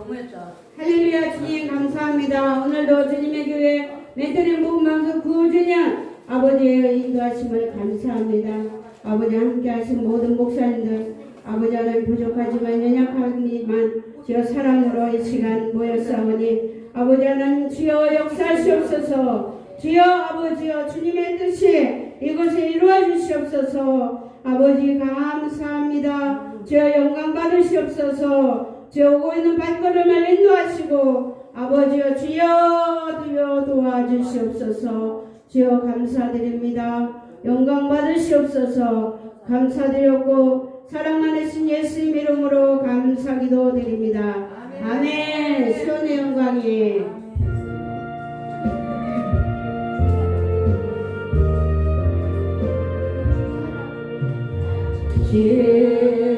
너무했다. 할렐루야 주님 감사합니다. 오늘도 주님의 교회 메트린 복음방송 9주년 아버지의 인도하심을 감사합니다. 아버지 함께 하신 모든 목사님들 아버지 하나님 부족하지만 연약하지만 주여 사랑으로 이 시간 모였사오니 아버지 하나님 주여 역사하시옵소서 주여 아버지여 주님의 뜻이 이곳에 이루어 주시옵소서 아버지 감사합니다 주여 영광 받으시옵소서 주여 오고 있는 발걸음을 인도하시고 아버지여 주여 주여 도와주시옵소서. 주여 감사드립니다. 영광 받으시옵소서. 감사드렸고 사랑 많으신 예수님 이름으로 감사기도 드립니다. 아멘. 시온의 영광이. 지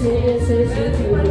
sí, sí, sí.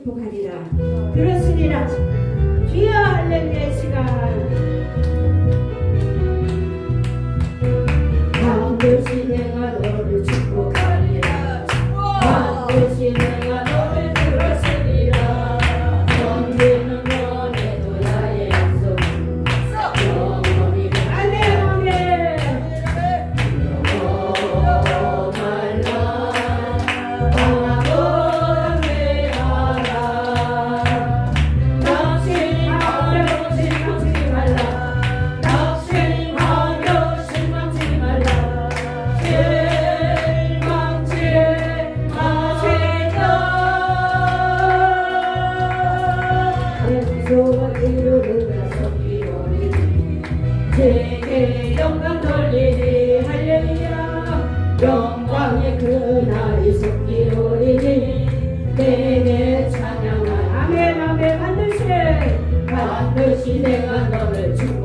축복하리라. 그렇으리라. 주여 할렐루야 시간. 기대가 너를 죽